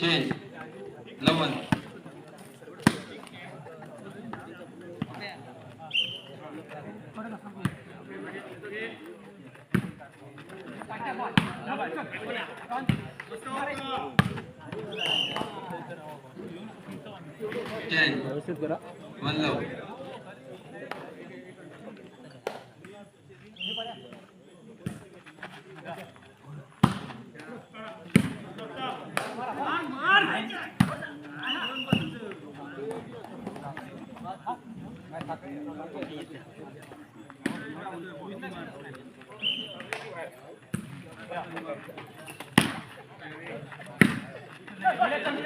Change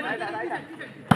来来来来。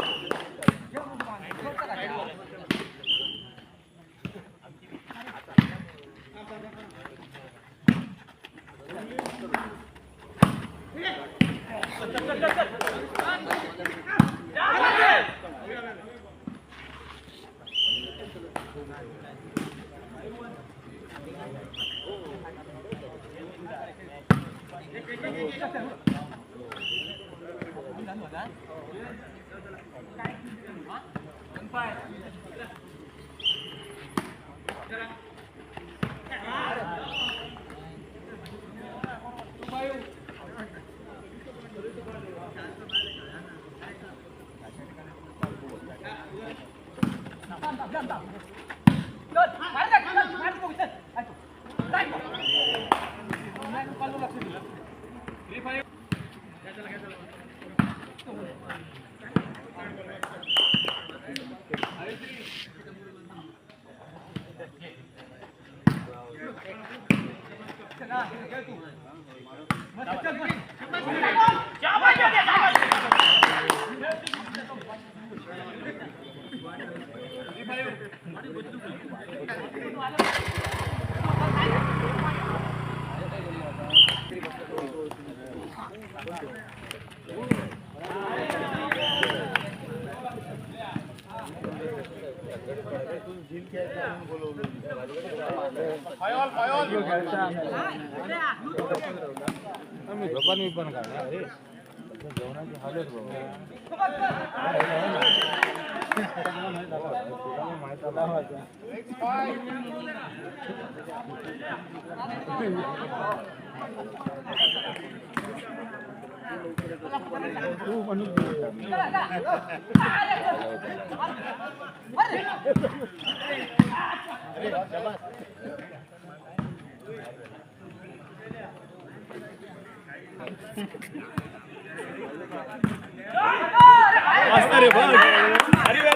तू म्हणून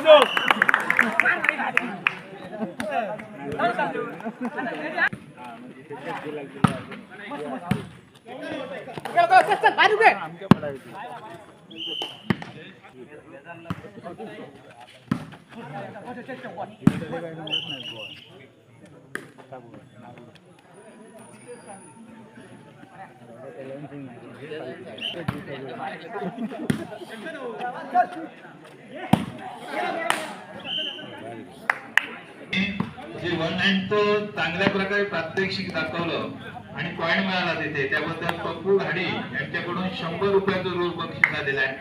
आमच्या Yeah. One nine तो चांगल्या प्रकारे प्रात्यक्षिक दाखवलं आणि पॉइंट मिळाला तिथे. त्याबद्दल पप्पू घाडी यांच्याकडून शंभर रुपयाचं रोज बक्षिसा आलेला आहे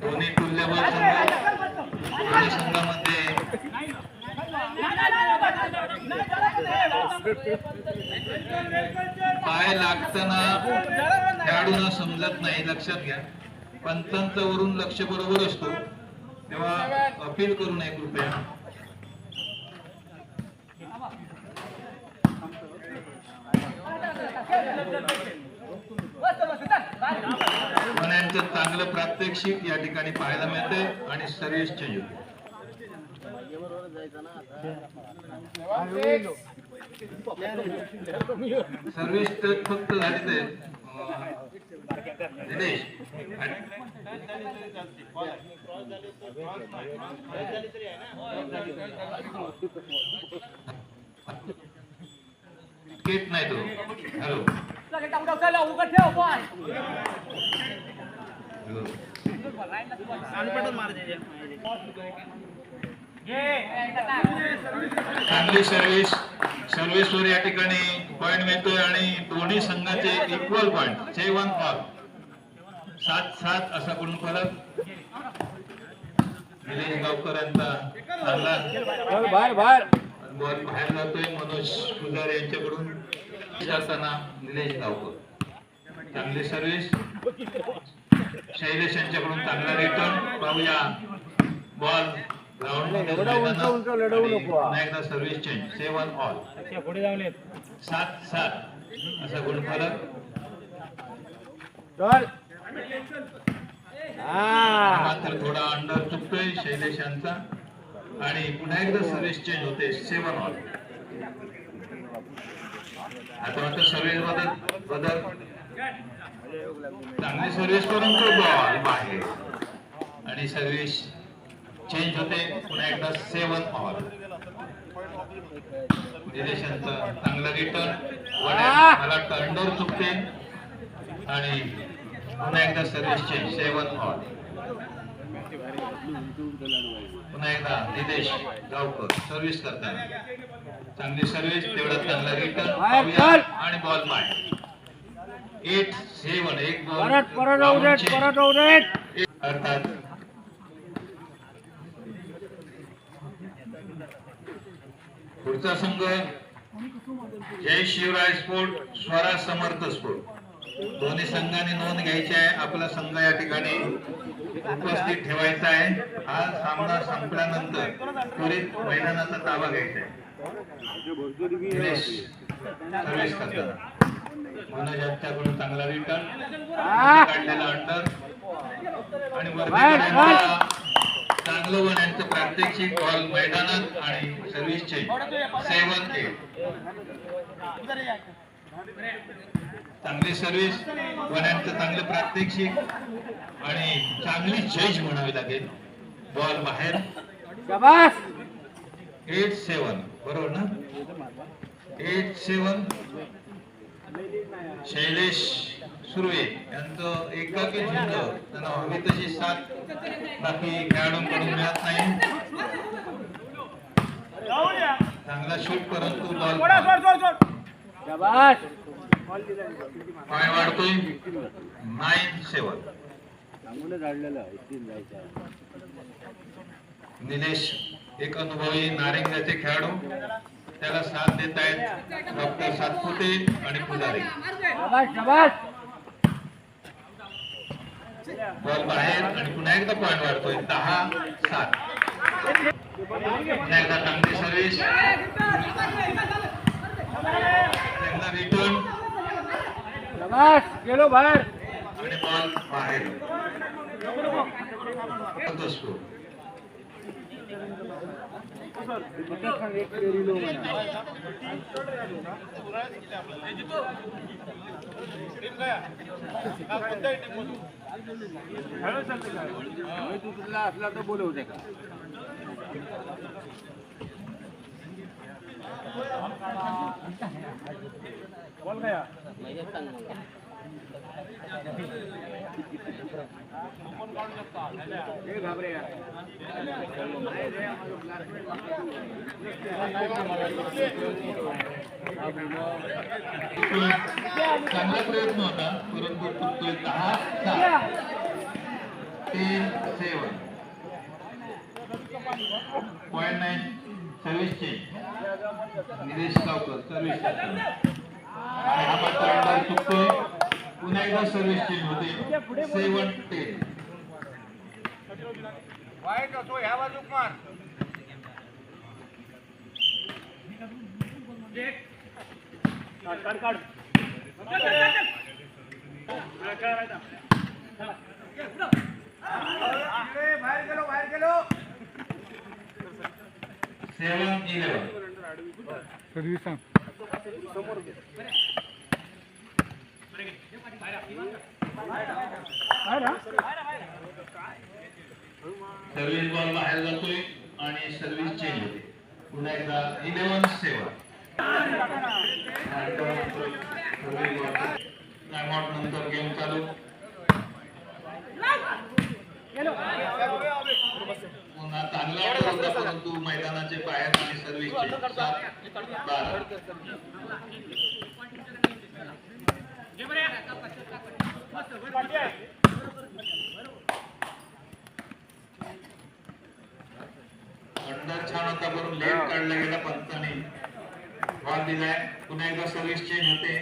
दोन्ही तुल्यबळ संघ संघामध्ये पाय लागताना खेळाडूंना समजत नाही लक्षात घ्या. पंतांचा वरून लक्ष बरोबर असतो. तेव्हा अपील करू नये कृपया. गुन्ह्यांचं चांगलं प्रात्यक्षिक या ठिकाणी पाहायला मिळते आणि सर्व्हिस चेंज होते फक्त झाली ते दिनेश. किट नाही तो. हॅलो चांगली सर्व्हिस सर्व्हिसवर या ठिकाणी पॉइंट मिळतोय आणि दोन्ही संघाचे इक्वल पॉइंट सेवन ऑल सात सात असा गुण फरक? निलेश गावकरांचा चांगला. चल बाहेर बाहेर. बॉल बाहेर जातोय मनोज पुजार यांच्याकडून. जाताना निलेश गावकर. चांगली सर्व्हिस शैलेश यांच्याकडून चांगला रिटर्न पाहूया. Ball ground service change seven all पुढे जाऊन येत. सात सात. असा गुण फरक हा. मात्र थोडा अंडर चुकतोय शैलेश यांचा. आणि पुन्हा एकदा सर्व्हिस चेंज होते सेवन ऑल आता मात्र सर्व्हिस बदल बदल. चांगली सर्व्हिस करून तो बॉल बाहेर. आणि सर्व्हिस चेंज होते पुन्हा एकदा सेवन ऑल निलेशांचा चांगला रिटर्न मला वाटतं चुकते. आणि पुन्हा एकदा सर्व्हिस चेंज सेवन ऑल पुन्हा एकदा निलेश गावकर सर्व्हिस करताना. चांगली सर्व्हिस तेवढा चांगला रिटर्न. आणि बॉल बाहेर एट सेवन एक बॉल अर्थात पुढचा संघ जय शिवराय स्पोर्ट स्वरा समर्थ स्पोर्ट. दोन्ही संघांनी नोंद घ्यायची आहे. आपला संघ या ठिकाणी उपस्थित ठेवायचा आहे. हा सामना संपल्यानंतर त्वरित मैदानाचा ताबा घ्यायचा आहे. मनोज यांच्याकडून चांगला रिटर्न हा. काढलेला अंडर आणि. चांगलं वन यांचं प्रात्यक्षिक बॉल मैदानात आणि सर्व्हिस चेंज सेवन एट चांगली सर्व्हिस वन यांचं चांगलं प्रात्यक्षिक आणि चांगली जज म्हणावी लागेल. बॉल बाहेर. शाबास! एट सेवन बरोबर ना? एट सेवन शैलेश सुर्वे यांचं एकाकी झुंज. त्यांना हवी तशी साथ बाकी खेळाडूंकडून मिळत नाही. चांगला शूट परंतु बॉल पाय वाढतोय. नाईन सेवन. निलेश एक अनुभवी नारिंगाचे खेळाडू. त्याला साथ देत आहेत डॉक्टर सातपुते आणि पुजारी शाबास शाबास. बॉल बाहेर आणि पुन्हा एकदा पॉइंट वाढतोय. दहा सात. पुन्हा एकदा चांगली सर्व्हिस एकदा रिटर्न शाबास गेलो बाहेर. आणि बॉल बाहेर. होतो तू असला तर बोलवते का चांगला प्रयत्न होता परंतु फक्त दहा सात तीन seven. Point nine service change Nilesh Gavkar service आणि हा मात्र चुकतोय पुन्हा एकदा सर्व्हिस चेंज होते. सेवन टेन वाईट असो ह्या बाजूक मार. काढ काढ. बाहेर गेलो बाहेर गेलो. सेवन इलेवन सर्व्हिस बॉल बाहेर जातोय आणि सर्व्हिस चेंज होते. पुन्हा एकदा इलेव्हन सेवन टाइमआउट नंतर गेम चालू. पुन्हा चांगला होता परंतु मैदानाचे बाहेर आणि सर्व्हिस चेंज छान होता पण लेट काढला गेला पंताने बॉल दिलाय. पुन्हा एकदा सर्व्हिस चेंज होते.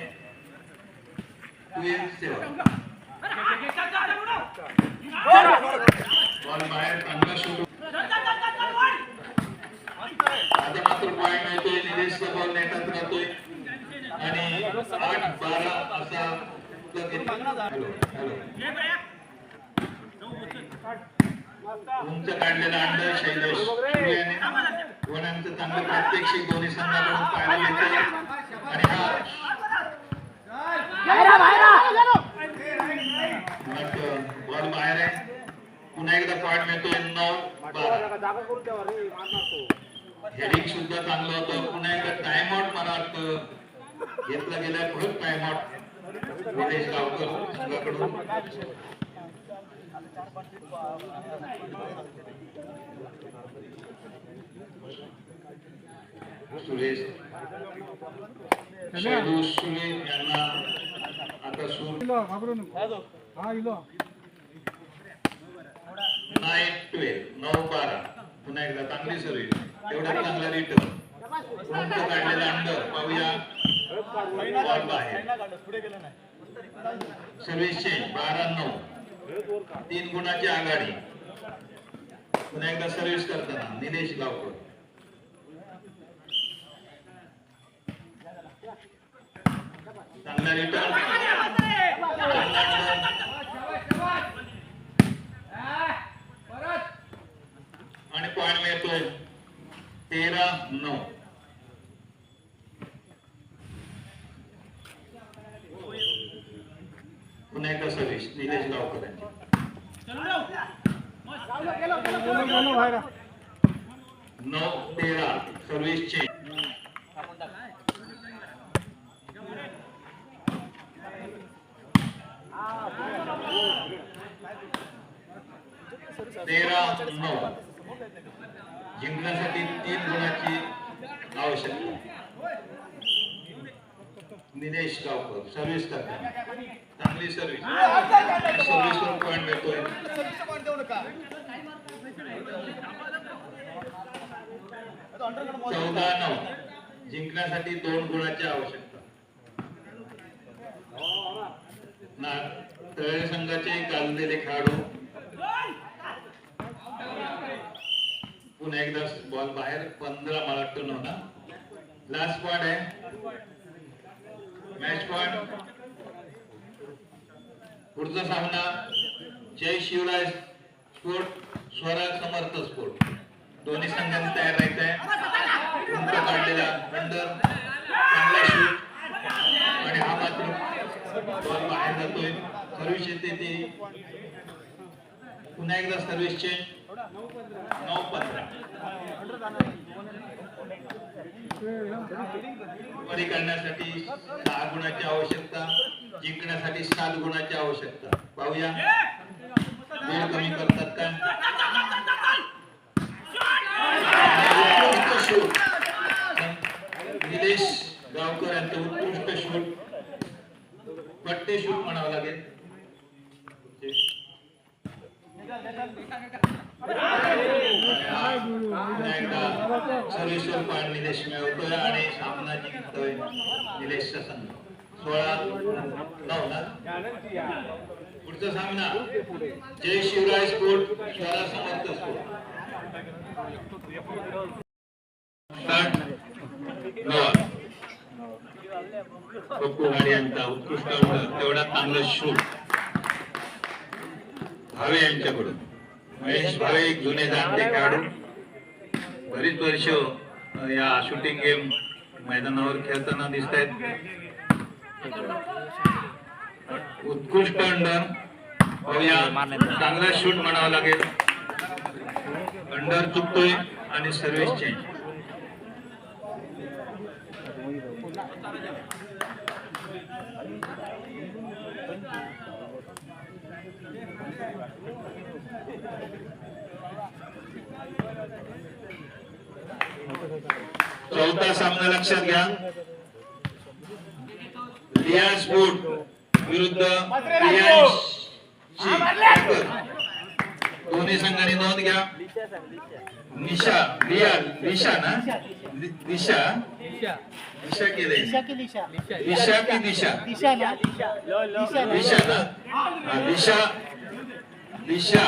टू सेवन बॉल बाहेर चांगला शोध आता मात्र पॉईंट मिळतोय निलेशचा बॉल नेटात राहतोय आणि आठ बारा असा हॅलो हॅलो उंच काढलेला अंडर शैलेश सूर्याने वनांचं चांगलं प्रात्यक्षिक दोन्ही संघाकडून पाहायला मिळतंय आणि हा बॉल बाहेर आहे. पुन्हा एकदा पॉईंट मिळतोय नऊ बारा. हेडिंग सुद्धा चांगलं होतं. पुन्हा एकदा टाइम आउट मला वाटतं. घेतला गेलाय परत टाइम आउट निलेश गावकर संघाकडून सुरेश. शैलू सुरे यांना आता सूर. नाईन ट्वेल्व नऊ बारा. पुन्हा एकदा चांगली सर्व्हिस एवढा चांगला रिटर्न उंच काढलेला अंडर पाहूया. बॉल बाहेर. सर्व्हिस चेंज बारा नऊ तीन गुणाची आघाडी. पुन्हा एकदा सर्व्हिस करताना निलेश गावकर. चांगला रिटर्न आणि पॉईंट मिळतोय तेरा नऊ. पुन्हा एकदा सर्व्हिस निलेश गावकर नऊ तेरा. Service change. तेरा नऊ. जिंकण्यासाठी तीन गुणाची आवश्यकता. निलेश गावकर सर्व्हिस करतात चांगली सर्व्हिस. सर्व्हिसवर पॉईंट मिळतोय. चौदा नऊ. जिंकण्यासाठी दोन गुणाची आवश्यकता. ना तळे संघाचे गाजलेले खेळाडू. पुन्हा एकदा बॉल बाहेर. पंधरा मला वाटतं नव्हता. लास्ट पॉइंट आहे. मॅच पॉइंट पुढचा सामना. जय शिवराय स्पोर्ट स्वराज समर्थ स्पोर्ट दोन्ही संघांनी तयार राहायचं आहे उंच काढलेला अंडर चांगला शूट आणि हा मात्र बॉल बाहेर जातोय. सर्विस येते ते. पुन्हा एकदा सर्व्हिसचे नऊ पंधरा बरी करण्यासाठी सहा गुणाची आवश्यकता जिंकण्यासाठी सात गुणाची आवश्यकता. पाहूया. वेळ कमी करतात का? निलेश गावकर यांचं उत्कृष्ट शूट. पट्टे शूट म्हणावं लागेल पुन्हा एकदा सर्वेश्वर पॉईंट निलेश मिळवतोय आणि सामना जिंकतोय निलेशचा संघ सोळा नऊ ना पुढचा सामना जय शिवराय स्पोर्ट स्वरा समर्थ स्पोर्ट खूप गाडी यांचा उत्कृष्ट तेवढा चांगला शूट भावे यांच्याकडून. महेश भावे एक जुने जाणते खेळाडू बरीच वर्ष या शूटिंग गेम मैदानावर खेळताना दिसत आहेत उत्कृष्ट अंडर. पाहूया. चांगला शूट म्हणावा लागेल. अंडर चुकतोय आणि सर्व्हिस चेंज चौथा सामना लक्षात घ्या. लिया स्पोर्ट विरुद्ध. दोन्ही संघांनी नोंद घ्या. निशा लिया दिशा ना? दिशा दिशा केलंय दिशा की दिशा दिशा ना? दिशा ना? दिशा दिशा दिशा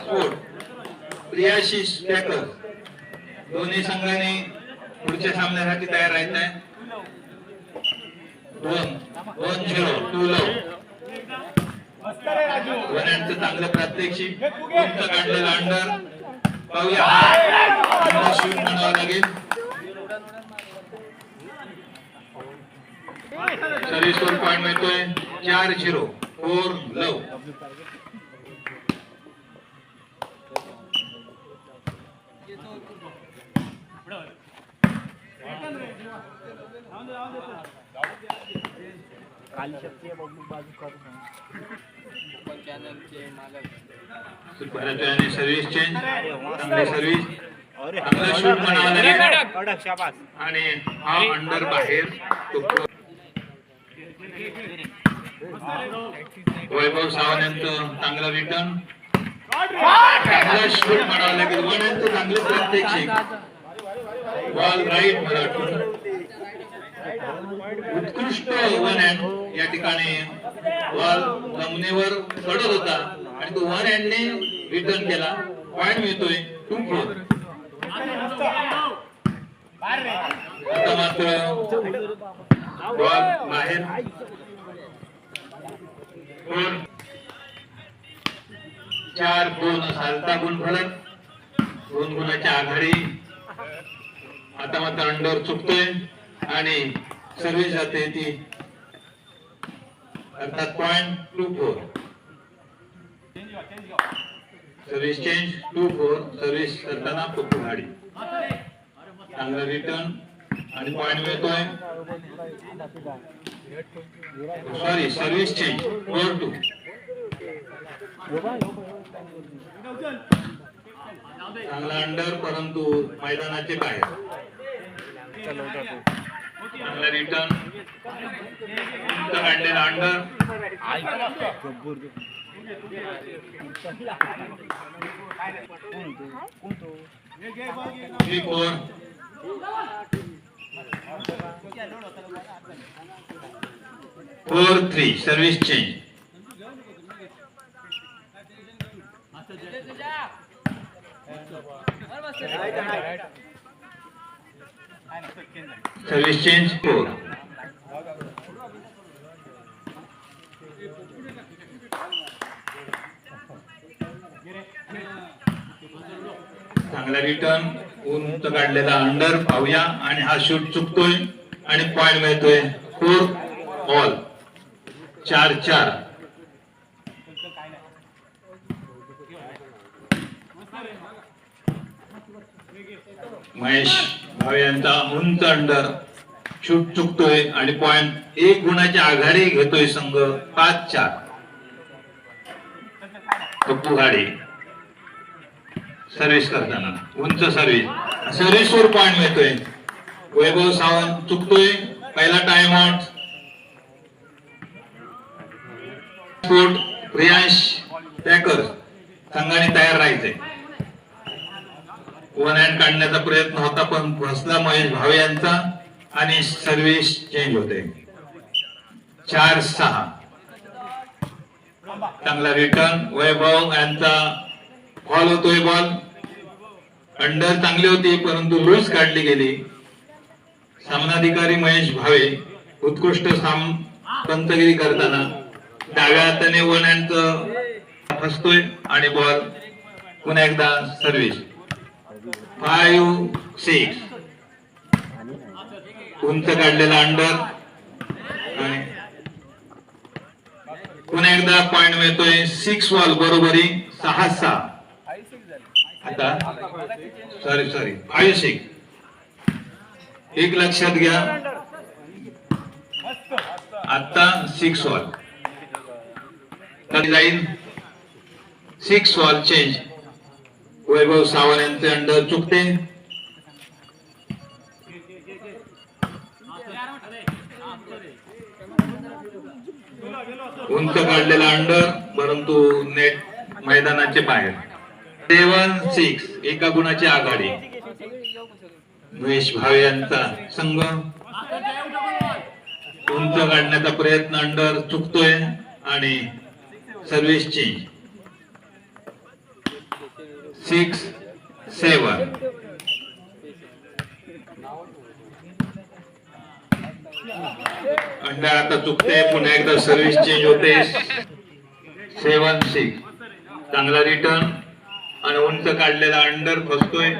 स्पोर्ट प्रियाशी टॅकल दोन्ही संघाने पुढच्या सामन्यासाठी तयार राहत आहे दोन. दोन झिरो. टू लव चांगलं प्रात्यक्षिक. उंच काढलेलं अंडर पाहूया. शूट म्हणावं लागेल. सर्व्हिसवर पॉईंट मिळतोय. चार zero. Four love Kali Shakti आहे बघू बाजू करू आणि सर्व्हिस चेंज चांगली सर्व्हिस चांगला शूट आणि हा अंडर बाहेर वैभव सावंत यांचं चांगला रिटर्न चांगला शूट म्हणावं लागेल वन यांचं चांगलं प्रात्यक्षिक बॉल राईट मला उत्कृष्ट वन हँड या ठिकाणी बॉल जमिनीवर पडत होता आणि तो वन हँडने रिटर्न केला. पॉइंट मिळतोय टू फोर आता मात्र बॉल बाहेर. चार दोन सालता गुण फलक. दोन गुणाच्या आघाडी. आता मात्र अंडर चुकतोय. आणि सर्विस जाते ती. अर्थात point two four service change two four service करताना पप्पू गाडी. चांगला रिटर्न आणि पॉइंट मिळतोय. Sorry service change four two चांगला अंडर परंतु मैदानाचे बाहेर. चांगला रिटर्न काढलेला under three four four three service change service change four चांगला रिटर्न उंच काढलेला अंडर पाहूया आणि हा शूट चुकतोय आणि पॉइंट मिळतोय फोर ऑल चार चार. महेश. भावे यांचा उंच अंडर. शूट चुकतोय आणि पॉइंट एक गुणाच्या आघाडी घेतोय संघ. पाच चार. पप्पू गाडी. सर्व्हिस करताना. उंच सर्व्हिस सर्व्हिस वर पॉइंट मिळतोय. वैभव सावंत चुकतोय. पहिला time out sport Priyansh Takkar संघाने तयार राहायचंय. वन हँड काढण्याचा प्रयत्न होता पण फसला महेश भावे यांचा आणि सर्व्हिस चेंज होते. चार सहा. चांगला रिटर्न वैभव यांचा फॉल होतोय बॉल अंडर चांगली होती परंतु लूज काढली गेली. सामनाधिकारी महेश भावे उत्कृष्ट साम पंतगिरी करताना डाव्या हाताने वन हँड फसतोय आणि बॉल पुन्हा एकदा सर्व्हिस फाईव्ह सिक्स. उंच काढलेला अंडर आणि पुन्हा एकदा पॉइंट मिळतोय सिक्स बॉल बरोबरी सहा सहा. आता सॉरी सॉरी फाईव्ह सिक्स. एक लक्षात घ्या. आता सिक्स वॉल जाईल? Six wall change Vaibhav Sawant यांचे अंडर चुकते. उंच काढलेला अंडर परंतु नेट मैदानाचे बाहेर. सेवन सिक्स एका गुणाची आघाडी. महेश भावे यांचा संघ. उंच काढण्याचा प्रयत्न अंडर चुकतोय आणि service change six seven. Under आता चुकते पुन्हा एकदा सर्व्हिस चेंज होते. सेवन सिक्स. चांगला रिटर्न आणि उंच काढलेला अंडर फसतोय.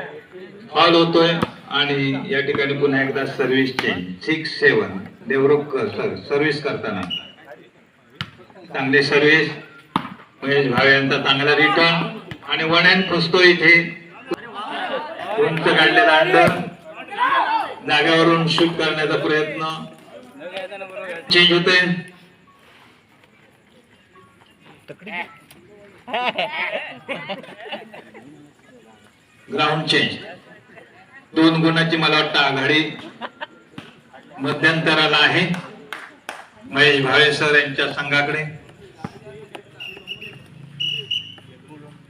फॉल होतोय. आणि या ठिकाणी पुन्हा एकदा service change six seven Devrukh service करताना. चांगली सर्व्हिस महेश भावे यांचा चांगला रिटर्न आणि वन पुसतो इथे. उंच काढलेलं अंड जाग्यावरून शूट करण्याचा प्रयत्न. चेंज होते ग्राउंड चेंज दोन गुणाची मला वाटतं आघाडी मध्यंतराला आहे. महेश भावे सर यांच्या संघाकडे.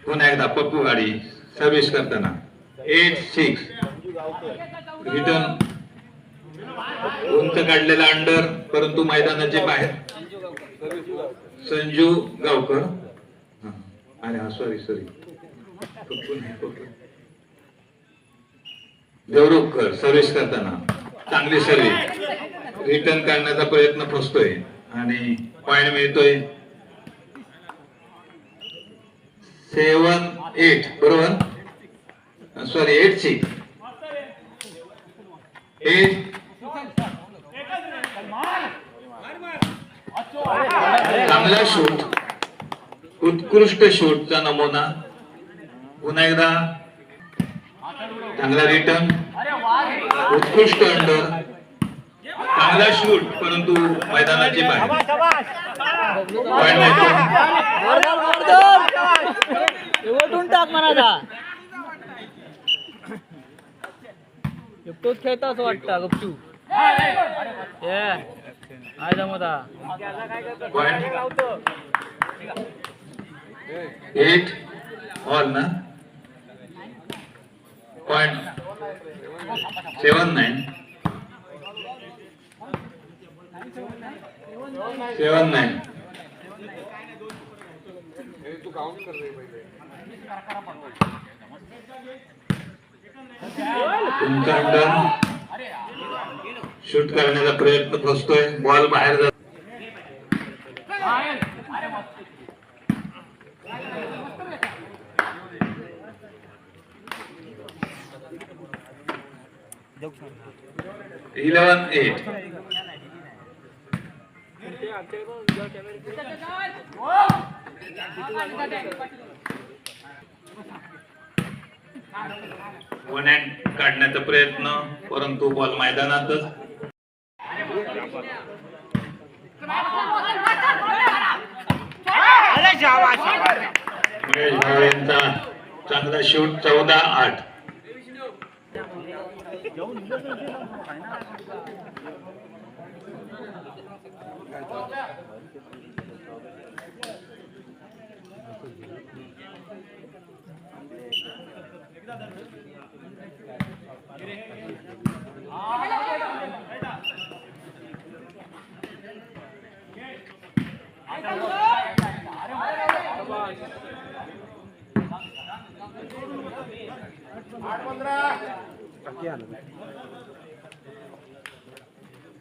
पुन्हा एकदा पप्पू गाडी सर्व्हिस करताना. एट सिक्स रिटर्न उंच काढलेला अंडर परंतु मैदानाचे बाहेर. संजू गावकर. आणि हा सॉरी सॉरी देवरुखकर सर्व्हिस करताना. चांगली सर्व्हिस रिटर्न करण्याचा प्रयत्न फसतोय आणि पॉइंट मिळतोय. सेवन एट बरोबर? सॉरी एट सिक्स एट चांगला शूट उत्कृष्ट शूटचा नमुना. पुन्हा एकदा. चांगला रिटर्न उत्कृष्ट अंडर चांगला शूट परंतु मैदानाची बाहेर. टाक मनाचा एकटोच खेळता असं वाटतं गपचू ये आहे जमता. एट ऑल ना? Point seven nine seven nine. तुमचा अंडर शूट करण्याचा प्रयत्न फसतोय बॉल बाहेर जातो. इलेवन एट वन हँड काढण्याचा प्रयत्न परंतु बॉल मैदानातच. यांचा चांगला शूट चौदा आठ. आठ पंधरा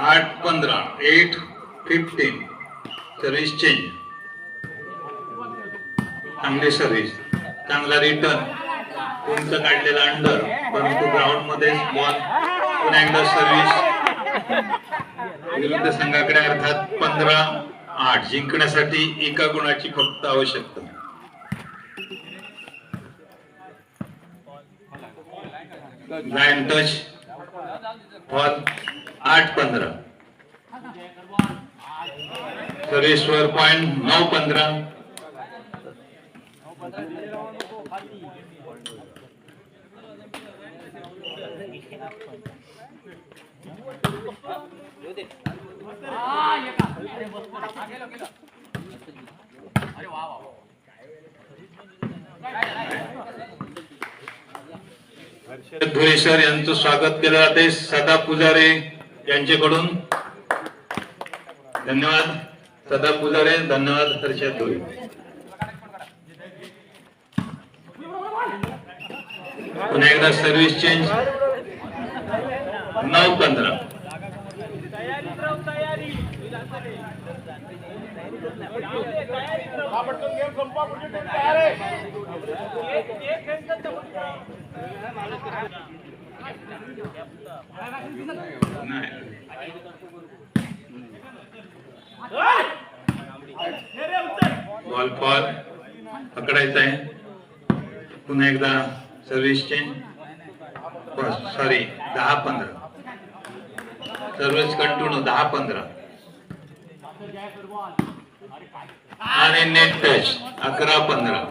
आठ पंधरा एट फिफ्टीन सर्विस चेंज चांगली सर्विस चांगला रिटर्न तुमचं काढलेला अंडर परंतु ग्राउंडमध्ये बॉल पुन्हा एकदा सर्व्हिस विरुद्ध संघाकडे अर्थात पंधरा आठ. जिंकण्यासाठी एका गुणाची फक्त आवश्यकता. लाईन टच बॉल आठ पंधरा. सरेश्वर पॉइंट नऊ पंधरा. धुळे सर यांचं स्वागत केलं जाते सदा पुजारे यांच्याकडून. धन्यवाद. सदा पुजारे धन्यवाद हर्षद धुळे पुन्हा एकदा सर्व्हिस चेंज नऊ पंधरा. पटकन गेम संपवा तयार आहे नाही बॉल फॉल पकडायचा आहे पुन्हा एकदा सर्व्हिस चेंज सॉरी दहा पंधरा. सर्व्हिस कंटिन्यू दहा पंधरा. आणि नेट टच अकरा पंधरा.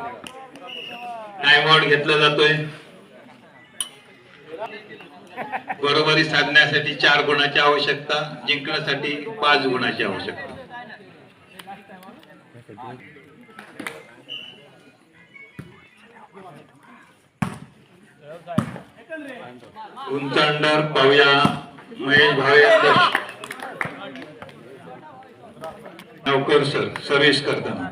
टाइम आउट घेतला जातोय. बरोबरी साधण्यासाठी चार गुणाची आवश्यकता जिंकण्यासाठी पाच गुणाची आवश्यकता. उंच अंडर पाहूया. महेश भावे दर्श- नौकर सर सर्व्हिस करताना.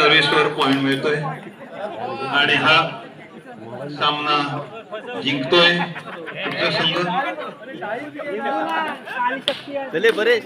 सर्व्हिसवर पॉइंट मिळतोय. आणि हा सामना जिंकतोय. तुमचा संघ. चले बरेच